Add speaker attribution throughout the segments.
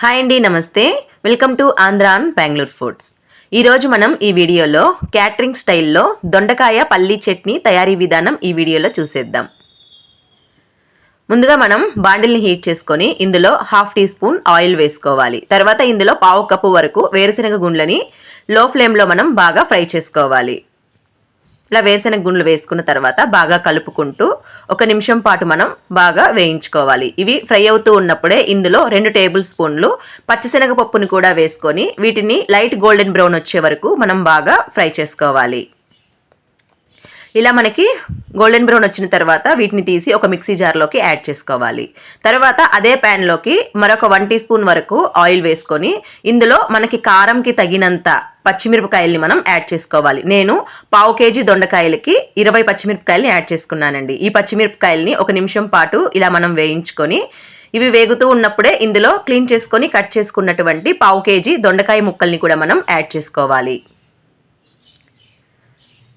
Speaker 1: Hi అండి నమస్తే. Welcome to ఆంధ్రాన్ బెంగళూరు ఫుడ్స్. ఈరోజు మనం ఈ వీడియోలో క్యాటరింగ్ స్టైల్లో దొండకాయ పల్లీ చట్నీ తయారీ విధానం ఈ వీడియోలో చూసేద్దాం. ముందుగా మనం బాండిల్ని హీట్ చేసుకొని ఇందులో హాఫ్ టీ స్పూన్ ఆయిల్ వేసుకోవాలి. తర్వాత ఇందులో పావు కప్పు వరకు వేరుశనగ గుండ్లని లో ఫ్లేమ్లో మనం బాగా ఫ్రై చేసుకోవాలి. ఇలా వేసిన గుండ్లు వేసుకున్న తర్వాత బాగా కలుపుకుంటూ ఒక నిమిషం పాటు మనం బాగా వేయించుకోవాలి. ఇవి ఫ్రై అవుతూ ఉన్నప్పుడే ఇందులో రెండు టేబుల్ స్పూన్లు పచ్చిశనగపప్పుని కూడా వేసుకొని వీటిని లైట్ గోల్డెన్ బ్రౌన్ వచ్చే వరకు మనం బాగా ఫ్రై చేసుకోవాలి. ఇలా మనకి గోల్డెన్ బ్రౌన్ వచ్చిన తర్వాత వీటిని తీసి ఒక మిక్సీ జార్లోకి యాడ్ చేసుకోవాలి. తర్వాత అదే ప్యాన్లోకి మరొక వన్ టీ స్పూన్ వరకు ఆయిల్ వేసుకొని ఇందులో మనకి కారంకి తగినంత పచ్చిమిరపకాయల్ని మనం యాడ్ చేసుకోవాలి. నేను పావు కేజీ దొండకాయలకి ఇరవై పచ్చిమిరపకాయలని యాడ్ చేసుకున్నానండి. ఈ పచ్చిమిరపకాయల్ని ఒక నిమిషం పాటు ఇలా మనం వేయించుకొని ఇవి వేగుతూ ఉన్నప్పుడే ఇందులో క్లీన్ చేసుకొని కట్ చేసుకున్నటువంటి పావు కేజీ దొండకాయ ముక్కల్ని కూడా మనం యాడ్ చేసుకోవాలి.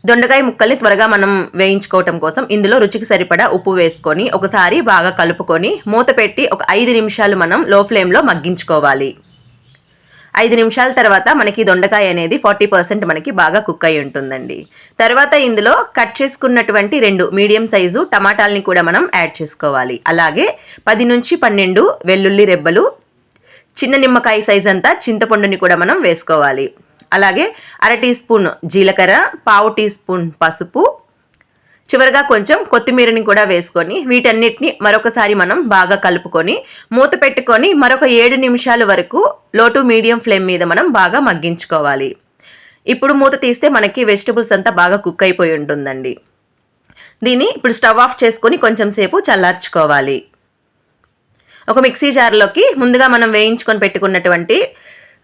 Speaker 1: దొండకాయ ముక్కల్ని త్వరగా మనం వేయించుకోవటం కోసం ఇందులో రుచికి సరిపడా ఉప్పు వేసుకొని ఒకసారి బాగా కలుపుకొని మూత పెట్టి ఒక ఐదు నిమిషాలు మనం లో ఫ్లేమ్లో మగ్గించుకోవాలి. ఐదు నిమిషాల తర్వాత మనకి దొండకాయ అనేది ఫార్టీ పర్సెంట్ మనకి బాగా కుక్ అయి ఉంటుందండి. తర్వాత ఇందులో కట్ చేసుకున్నటువంటి రెండు మీడియం సైజు టమాటాలని కూడా మనం యాడ్ చేసుకోవాలి. అలాగే పది నుంచి పన్నెండు వెల్లుల్లి రెబ్బలు చిన్న నిమ్మకాయ సైజ్ అంతా చింతపండుని కూడా మనం వేసుకోవాలి. అలాగే అర టీ స్పూన్ జీలకర్ర పావు టీ స్పూన్ పసుపు చివరిగా కొంచెం కొత్తిమీరని కూడా వేసుకొని వీటన్నిటిని మరొకసారి మనం బాగా కలుపుకొని మూత పెట్టుకొని మరొక ఏడు నిమిషాల వరకు లోటు మీడియం ఫ్లేమ్ మీద మనం బాగా మగ్గించుకోవాలి. ఇప్పుడు మూత తీస్తే మనకి వెజిటబుల్స్ అంతా బాగా కుక్ అయిపోయి ఉంటుందండి. దీన్ని ఇప్పుడు స్టవ్ ఆఫ్ చేసుకొని కొంచెం సేపు చల్లార్చుకోవాలి. ఒక మిక్సీ జార్లోకి ముందుగా మనం వేయించుకొని పెట్టుకున్నటువంటి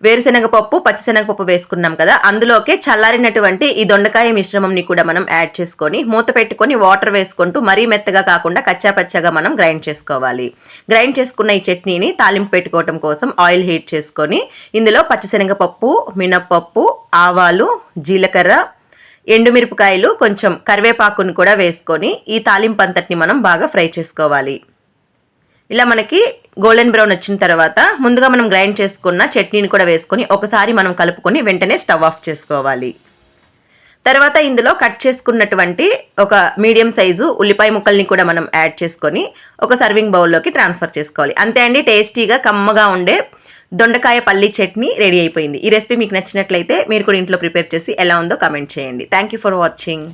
Speaker 1: వేరుశనగపప్పు పచ్చిశనగపప్పు వేసుకున్నాం కదా అందులోకే చల్లారినటువంటి ఈ దొండకాయ మిశ్రమంని కూడా మనం యాడ్ చేసుకొని మూత పెట్టుకొని వాటర్ వేసుకుంటూ మరీ మెత్తగా కాకుండా కచ్చాపచ్చగా మనం గ్రైండ్ చేసుకోవాలి. గ్రైండ్ చేసుకున్న ఈ చట్నీని తాలింపు పెట్టుకోవటం కోసం ఆయిల్ హీట్ చేసుకొని ఇందులో పచ్చిశనగపప్పు మినప్పప్పు ఆవాలు జీలకర్ర ఎండుమిరపకాయలు కొంచెం కరివేపాకుని కూడా వేసుకొని ఈ తాలింపు అంతటిని మనం బాగా ఫ్రై చేసుకోవాలి. ఇలా మనకి గోల్డెన్ బ్రౌన్ వచ్చిన తర్వాత ముందుగా మనం గ్రైండ్ చేసుకున్న చట్నీని కూడా వేసుకొని ఒకసారి మనం కలుపుకొని వెంటనే స్టవ్ ఆఫ్ చేసుకోవాలి. తర్వాత ఇందులో కట్ చేసుకున్నటువంటి ఒక మీడియం సైజు ఉల్లిపాయ ముక్కల్ని కూడా మనం యాడ్ చేసుకొని ఒక సర్వింగ్ బౌల్లోకి ట్రాన్స్ఫర్ చేసుకోవాలి. అంతే అండి టేస్టీగా కమ్మగా ఉండే దొండకాయ పల్లి చట్నీ రెడీ అయిపోయింది. ఈ రెసిపీ మీకు నచ్చినట్లయితే మీరు కూడా ఇంట్లో ప్రిపేర్ చేసి ఎలా ఉందో కమెంట్ చేయండి. Thank you for watching